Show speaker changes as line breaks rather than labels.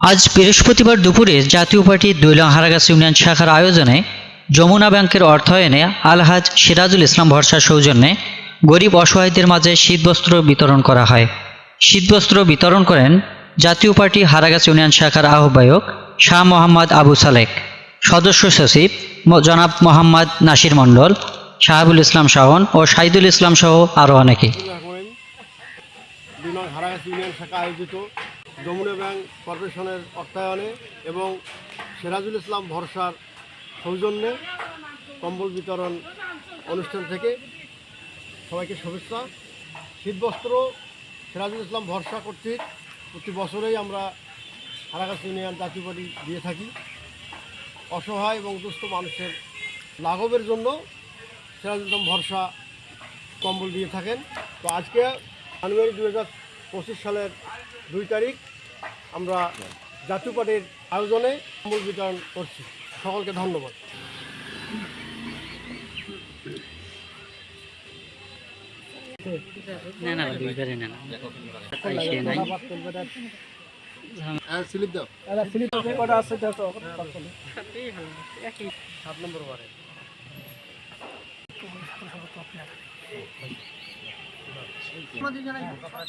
আজ বৃহস্পতিবার দুপুরে জাতীয় পার্টির দৈলং হারাগাছ ইউনিয়ন শাখার আয়োজনে যমুনা ব্যাংকের অর্থায়নে আলহাজ সিরাজুল ইসলাম ভরসার সৌজন্যে গরিব অসহায়দের মাঝে শীতবস্ত্র বিতরণ করা হয়। শীতবস্ত্র বিতরণ করেন জাতীয় পার্টি হারাগাছ ইউনিয়ন শাখার আহ্বায়ক শাহ মোহাম্মদ আবু সালেক, সদস্য সচিব জনাব মোহাম্মদ নাসির মণ্ডল, শাহাবুল ইসলাম শাহন ও শাহিদুল ইসলাম সহ আরও অনেকে।
যমুনা ব্যাংক কর্পোরেশনের অর্থায়নে এবং সিরাজুল ইসলাম ভরসার সৌজন্যে কম্বল বিতরণ অনুষ্ঠান থেকে সবাইকে শুভেচ্ছা। শীতবস্ত্র সিরাজুল ইসলাম ভরসা কর্তৃক প্রতি বছরেই আমরা হারাগাছ ইউনিয়ন জাতীয় পার্টি দিয়ে থাকি। অসহায় এবং দুস্থ মানুষের লাঘবের জন্য সিরাজুল ইসলাম ভরসা কম্বল দিয়ে থাকেন। তো আজকে জানুয়ারি দু হাজার পঁচিশ সালের দুই তারিখ আমরা জাতীয় পার্টির আয়োজনে কম্বল বিতরণ করছি। সকলকে ধন্যবাদ।
না না দুইবারে না
স্লিপ দাও। সাত নম্বর মহিলা কাজ